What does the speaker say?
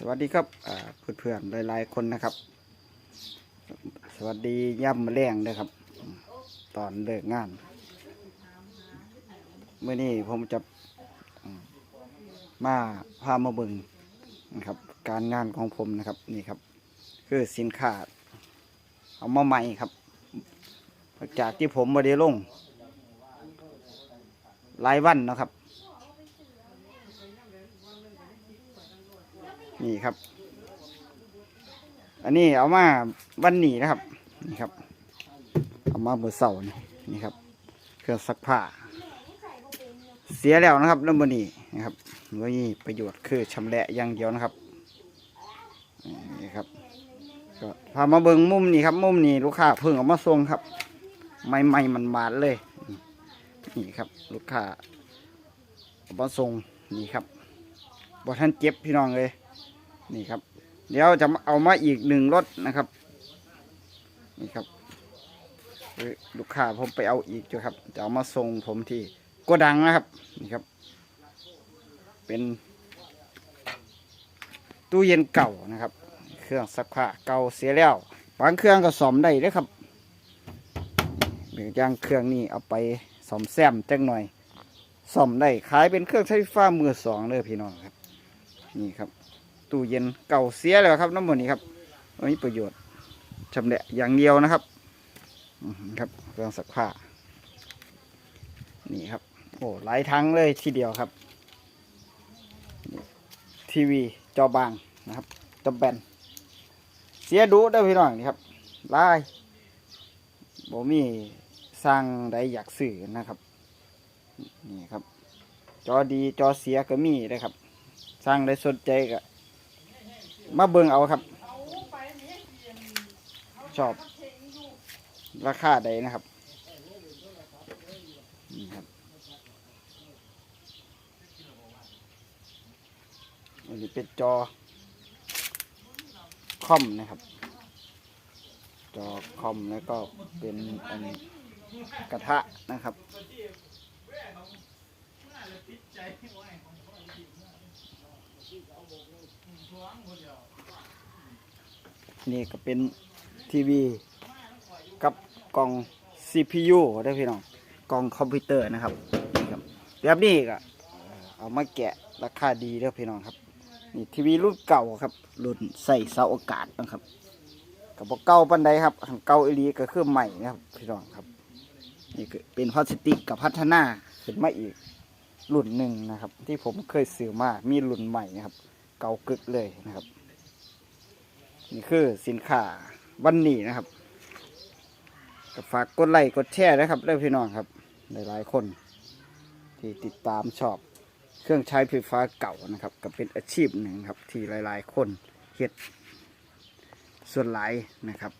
สวัสดีครับอ่าเพื่อนๆหลายๆคนนะครับ สวัสดีย่ำแรงด้วยครับ ตอนเลิกงานเมื่อนี้ผมจะมาพามาเบิ่งนะครับ การงานของผมนะครับนี่ครับ คือสินค้าเอามาใหม่ครับจากที่ผมมาได้ลงหลายวันนะครับ นี่ครับ อันนี้เอามาวันนี้นะครับ นี่ครับ เอามาเมื่อเสาร์นี่นี่ครับ เครื่องซักผ้า เสียแล้วนะครับเริ่มวันนี้นะครับว่านี่ประโยชน์คือชำแหละอย่างเดียวนะครับนี่ครับก็พามาเบิงมุมนี่ครับ มุมนี่ลูกค้าเพิ่งเอามาส่งครับไม่ไม่มันมาดเลย นี่ครับ ลูกค้าเอามาส่งนี่ครับบ่ท่านเจ็บพี่น้องเลย นี่ครับ เดี๋ยวจะเอามาอีกหนึ่งรถนะครับ นี่ครับลูกค้าผมไปเอาอีกจ้ะครับ จะเอามาส่งผมที่โกดังนะครับ นี่ครับ เป็น ตู้เย็นเก่านะครับ เครื่องซักผ้าเก่าเสียแล้วบางเครื่องก็ซ่อมได้เด้อครับหรืออย่างเครื่องนี้เอาไปซ่อมแซมจังหน่อยซ่อมได้ขายเป็นเครื่องใช้ไฟฟ้ามือสองเลยพี่น้องครับ นี่ครับ ตู้เย็นเก่าเสียแล้วครับน้ำมันนี้ครับไม่มีประโยชน์ชำแหละอย่างเดียวนะครับครับเครื่องซักผ้า นี่ครับ โอ้หลายทั้งเลยทีเดียวครับ ทีวีจอบางนะครับจอแบนเสียดูได้พี่น้องนี่ครับลายบ่มีสร้างใดอยากสื่อนะครับ นี่ครับ จอดีจอเสียก็มีได้ครับ สร้างได้สนใจก็ มาเบิ่งเอาครับ ชอบ ราคาใดนะครับนี่ครับอันนี้เป็นจอคอมนะครับ จอคอมแล้วก็เป็นอันกระทะนะครับ นี่ก็เป็นทีวีกับกล่อง CPU ได้พี่น้องกล่องคอมพิวเตอร์นะครับนี่ครับแบบนี้ก็เอ่อเอามาแกะราคาดีเด้อพี่น้องครับนี่ทีวีรุ่นเก่าครับ รุ่นใส่เสาอากาศนะครับกับเก่าปันใดครับอันเก่าอีลีก็คือใหม่นะครับพี่น้องครับนี่ก็เป็นพลาสติกกับพัฒนาขึ้นมาอีกรุ่นหนึ่งนะครับ ที่ผมเคยซื้อมามีรุ่นใหม่นะครับ เก่ากึกเลยนะครับ นี่คือสินค้าวันนี้นะครับก็ฝากกดไลค์กดแชร์นะครับเด้อพี่น้องครับหลายๆคน ที่ติดตามชอบเครื่องใช้ไฟฟ้าเก่านะครับก็เป็นอาชีพหนึ่งครับที่หลาย ๆ คนเฮ็ดส่วนหลายนะครับ